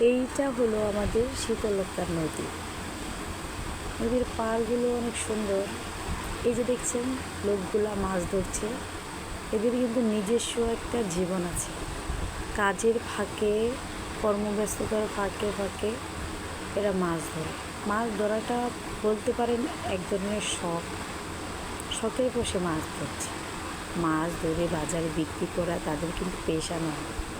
এইটা হলো আমাদের শীতলক্ষার নদী। নদীর পাড়গুলো অনেক সুন্দর। এই যে দেখছেন, লোকগুলা মাছ ধরছে। এদের কিন্তু নিজস্ব একটা জীবন আছে। কাজের ফাঁকে, কর্মব্যস্ততার ফাঁকে ফাঁকে এরা মাছ ধরে। মাছ ধরাটা বলতে পারেন এক ধরনের শখ। শখের বসে মাছ ধরছে। মাছ ধরে বাজারে বিক্রি করা তাদের কিন্তু পেশা নয়।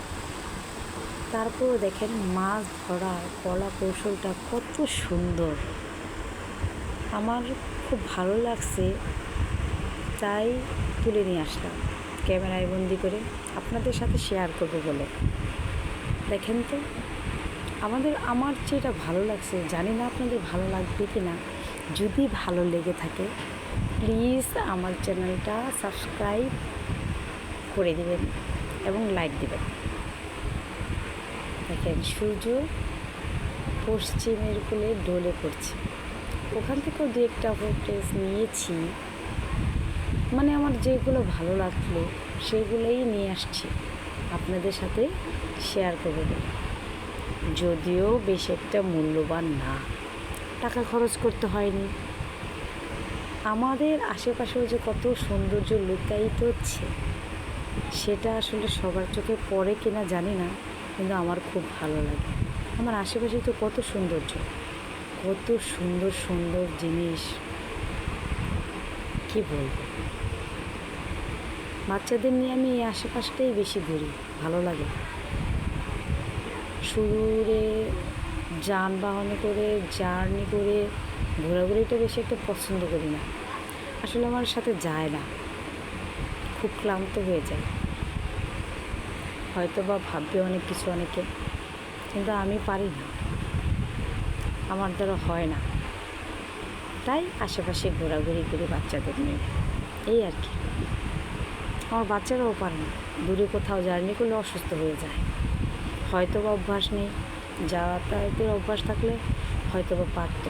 তারপর দেখেন মাছ ধরার কলা কৌশলটা কত সুন্দর। আমার খুব ভালো লাগছে, তাই তুলে নিয়ে আসলাম ক্যামেরায় বন্দি করে আপনাদের সাথে শেয়ার করব বলে। দেখেন তো, আমাদের, আমার যেটা ভালো লাগছে, জানি না আপনাদের ভালো লাগবে কি না, যদি ভালো লেগে থাকে প্লিজ আমার চ্যানেলটা সাবস্ক্রাইব করে দেবেন এবং লাইক দেবেন। দেখেন, সূর্য পশ্চিমের কোলে ডলে পড়ছে। ওখান থেকেও দু একটা ফুটেজ নিয়েছি। মানে আমার যেগুলো ভালো লাগল, সেগুলোই নিয়ে আসছি। আপনাদের সাথে শেয়ার করে বলে। যদিও বেশ একটা মূল্যবান না। টাকা খরচ করতে হয়নি। আমাদের আশেপাশেও যে কত সৌন্দর্য লুকায়িত হচ্ছে, সেটা আসলে সবার চোখে পড়ে কিনা জানি না। কিন্তু আমার খুব ভালো লাগে। আমার আশেপাশে তো কত সৌন্দর্য। কত সুন্দর সুন্দর জিনিস। কি বলব? বাচ্চাদের নিয়ে আমি এই আশেপাশটাই বেশি ঘুরি, ভালো লাগে। শুরুরে যানবাহনে করে, জার্নি করে ঘোরাঘুরিটা বেশি একটা পছন্দ করি না। আসলে আমার সাথে যায় না। খুব ক্লান্ত হয়ে যায়। হয়তো বা ভাববে অনেক কিছু অনেকে, কিন্তু আমি পারি না। আমার দ্বারা হয় না। তাই আশেপাশে ঘোরাঘুরি করি বাচ্চাদের নিয়ে। এই আর কি। আমার বাচ্চারাও পারে না। দূরে কোথাও জার্নি করলে অসুস্থ হয়ে যায়। হয়তো বা অভ্যাস নেই। যাতায়াতের অভ্যাস থাকলে হয়তো বা পারতো।